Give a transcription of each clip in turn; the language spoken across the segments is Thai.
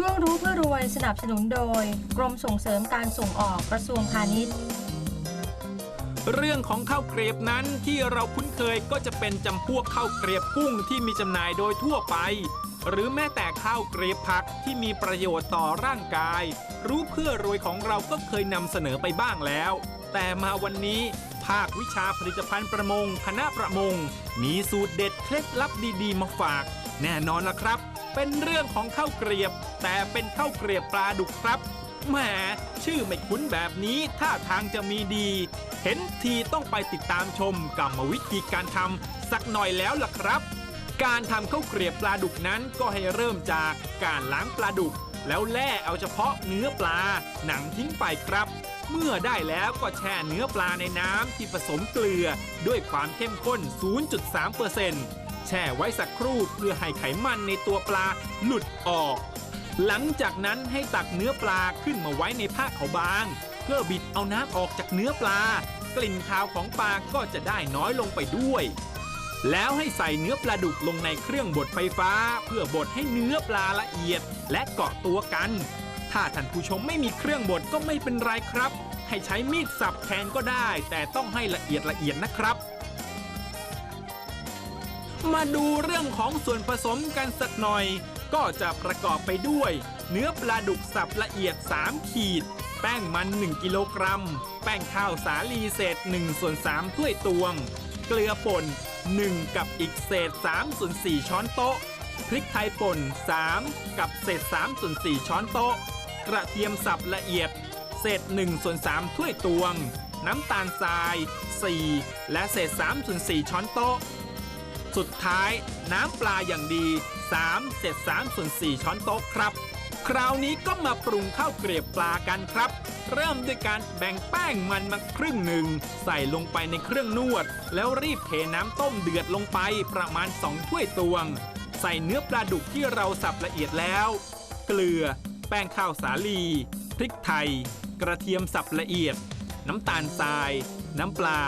ช่วงรู้เพื่อรวยสนับสนุนโดย กรมส่งเสริมการส่งออกกระทรวงพาณิชย์ เรื่องของข้าวเกรียบนั้นที่เราคุ้นเคยก็จะเป็นจำพวกข้าวเกรียบกุ้งที่มีจำหน่ายโดยทั่วไป หรือแม้แต่ข้าวเกรียบผักที่มีประโยชน์ต่อร่างกาย รู้เพื่อรวยของเราก็เคยนำเสนอไปบ้างแล้ว แต่มาวันนี้ภาควิชาผลิตภัณฑ์ประมง คณะประมง มีสูตรเด็ดเคล็ดลับดีๆ มาฝาก แน่นอนละครับ เป็นเรื่องของข้าวเกรียบ แต่เป็นข้าวเกรียบปลาดุกครับแหมชื่อไม่คุ้นแบบนี้ท่าทางจะมีดี เห็นทีต้องไปติดตามชมกรรมวิธีการทำสักหน่อยแล้วล่ะครับ การทำข้าวเกรียบปลาดุกนั้นก็ให้เริ่มจากการล้างปลาดุก แล้วแล่เอาเฉพาะเนื้อปลาหนังทิ้งไปครับ เมื่อได้แล้วก็แช่เนื้อปลาในน้ำที่ผสมเกลือด้วยความเข้มข้น 0.3% แช่ไว้สักครู่เพื่อให้ไขมันในตัวปลาหลุดออก หลังจากนั้นให้ตักเนื้อปลาขึ้นมาไว้ในผ้าขาวบาง เพื่อบิดเอาน้ำออกจากเนื้อปลา กลิ่นคาวของปลาก็จะได้น้อยลงไปด้วยแล้วให้ใส่เนื้อปลาดุกลงในเครื่องบดไฟฟ้า เพื่อบดให้เนื้อปลาละเอียดและเกาะตัวกัน ถ้าท่านผู้ชมไม่มีเครื่องบดก็ไม่เป็นไรครับ ให้ใช้มีดสับแทนก็ได้ แต่ต้องให้ละเอียดละเอียดนะครับ มาดูเรื่องของส่วนผสมกันสักหน่อย ก็จะประกอบไปด้วย เนื้อปลาดุกสับละเอียด 3 ขีด แป้งมัน 1 กิโลกรัม แป้งข้าวสาลีเศษ1ส่วน3ถ้วยตวง เกลือป่น 1 กับอีกเศษ3ส่วน4ช้อนโต๊ะ พริกไทยป่น 3 กับเศษ3ส่วน4ช้อนโต๊ะ กระเทียมสับละเอียด เศษ1ส่วน3ถ้วยตวง น้ำตาลทราย 4 และเศษ3ส่วน4ช้อนโต๊ะ สุดท้ายน้ำปลาอย่างดี 3 เศษ3ส่วน4ช้อนโต๊ะครับ คราวนี้ก็มาปรุงข้าวเกรียบปลากันครับ เริ่มด้วยการแบ่งแป้งมันมาครึ่งหนึ่ง ใส่ลงไปในเครื่องนวด แล้วรีบเทน้ำต้มเดือดลงไปประมาณ 2 ถ้วยตวง ใส่เนื้อปลาดุกที่เราสับละเอียดแล้ว เกลือ แป้งข้าวสาลี พริกไทย กระเทียมสับละเอียด น้ำตาลทราย น้ำปลา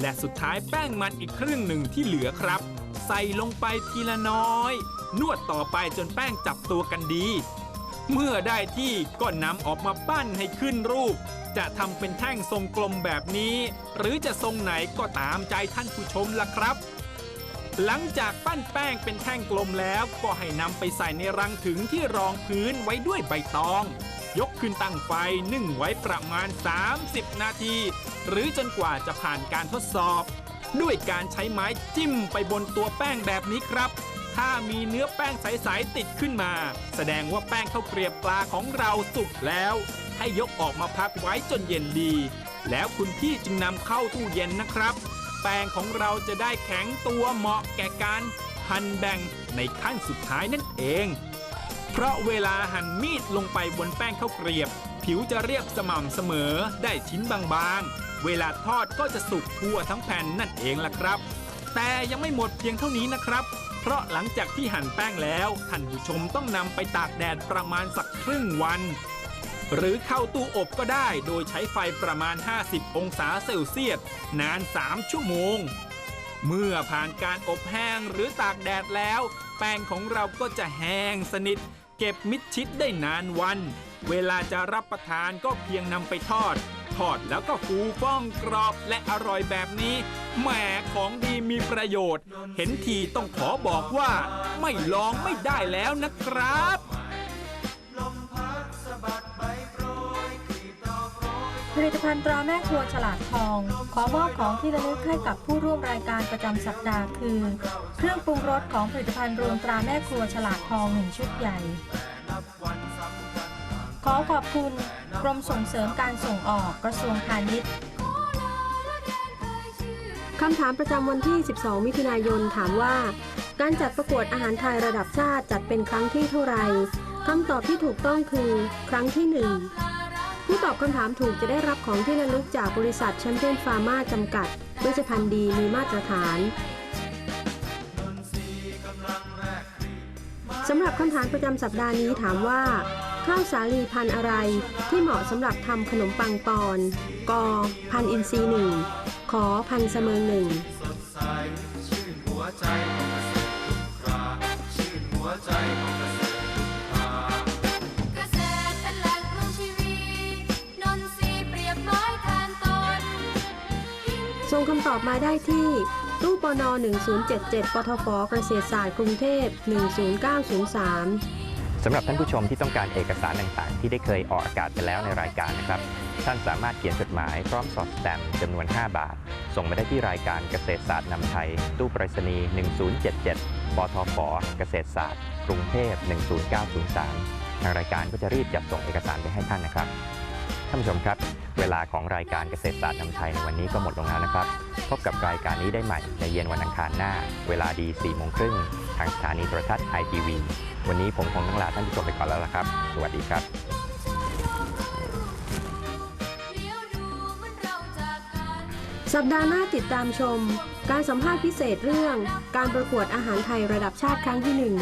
และสุดท้ายแป้งมันอีกครึ่งหนึ่งที่เหลือครับ ใส่ลงไปทีละน้อย นวดต่อไปจนแป้งจับตัวกันดี เมื่อได้ที่ก็นำออกมาปั้นให้ขึ้นรูป จะทำเป็นแท่งทรงกลมแบบนี้ หรือจะทรงไหนก็ตามใจท่านผู้ชมล่ะครับหลังจากปั้นแป้งเป็นแท่งกลมแล้วก็ให้นำไปใส่ในรังถึงที่รองพื้นไว้ด้วยใบตอง ยกขึ้นตั้งไฟนึ่งไว้ประมาณ 30 นาที หรือจนกว่าจะผ่านการทดสอบ ด้วยการใช้ไม้จิ้มไปบนตัวแป้งแบบนี้ครับ ถ้ามีเนื้อแป้งใสๆติดขึ้นมา แสดงว่าแป้งข้าวเกรียบปลาของเราสุกแล้ว ให้ยกออกมาพักไว้จนเย็นดี แล้วคุณพี่จึงนำเข้าตู้เย็นนะครับ แป้งของเราจะได้แข็งตัวเหมาะแก่การหั่นแบ่งในขั้นสุดท้ายนั่นเอง เพราะเวลาหั่นมีดลงไปบนแป้งข้าวเกรียบ ผิวจะเรียบสม่ำเสมอได้ชิ้นบางๆ เวลาทอดก็จะสุกทั่วทั้งแผ่นนั่นเองล่ะครับ แต่ยังไม่หมดเพียงเท่านี้นะครับ เพราะหลังจากที่หั่นแป้งแล้วท่านผู้ชมต้องนำไปตากแดดประมาณสักครึ่งวัน หรือเข้าตู้อบก็ได้โดยใช้ไฟประมาณ 50 องศาเซลเซียสนาน 3 ชั่วโมงเมื่อผ่านการอบแห้งหรือตากแดดแล้ว แป้งของเราก็จะแห้งสนิท เก็บมิดชิดได้นานวัน เวลาจะรับประทานก็เพียงนำไปทอด ทอดแล้วก็ฟูฟ่องกรอบและอร่อยแบบนี้แหมของดีมีประโยชน์ เห็นทีต้องขอบอกว่า ไม่ลองไม่ได้แล้วนะครับ ผลิตภัณฑ์ตราแม่ครัวฉลาดทอง ขอมอบของที่ระลึกให้กับผู้ร่วมรายการประจำสัปดาห์คือ เครื่องปรุงรสของผลิตภัณฑ์รวมตราแม่ครัวฉลาดทองหนึ่งชุดใหญ่ ขอขอบคุณกรมส่งเสริมการส่งออกกระทรวงพาณิชย์คำถามประจำวันที่ 12 มิถุนายนถามว่า การจัดประกวดอาหารไทยระดับชาติจัดเป็นครั้งที่เท่าไหร่คำตอบที่ถูกต้องคือ ครั้งที่1 ผู้ตอบคำถามถูกจะได้รับของที่ระลึกจากบริษัทแชมเปี้ยนฟาร์มาจำกัดเวชภัณฑ์ดีมีมาตรฐานสำหรับคำถามประจำสัปดาห์นี้ถามว่า ข้าวสาลีพันธุ์อะไรที่เหมาะสำหรับทำขนมปังปอน กอ พันอินทรีหนึ่งขอพันเสมิงหนึ่งคำตอบมาได้ที่ ตู้ปน 1077 ปทฟเกษตรศาสตร์กรุงเทพ 10903 สำหรับท่านผู้ชมที่ต้องการเอกสารต่างๆ ที่ได้เคยออกอากาศไปแล้วในรายการนะครับ ท่านสามารถเขียนจดหมายพร้อมสอดแตมจำนวน 5 บาท ส่งมาได้ที่รายการเกษตรศาสตร์นำไทย ตู้ไปรษณีย์1077 ปทฟเกษตรศาสตร์ กรุงเทพ 10903 ทางรายการก็จะรีบจัดส่งเอกสารไปให้ท่านนะครับ ท่านผู้ชมครับ เวลาของรายการเกษตรศาสตร์นำไทยในวันนี้ก็หมดลงแล้วนะครับ พบกับรายการนี้ได้ใหม่ในเย็นวันอังคารหน้า เวลาดี4โมงครึ่งทางสถานีโทรทัศน์ไอทีวีวันนี้ผมคงต้องลาท่านผู้ชมไปก่อนแล้วละครับ สวัสดีครับสัปดาห์หน้าติดตามชม การสัมภาษณ์พิเศษเรื่อง การประกวดอาหารไทยระดับชาติครั้งที่หนึ่ง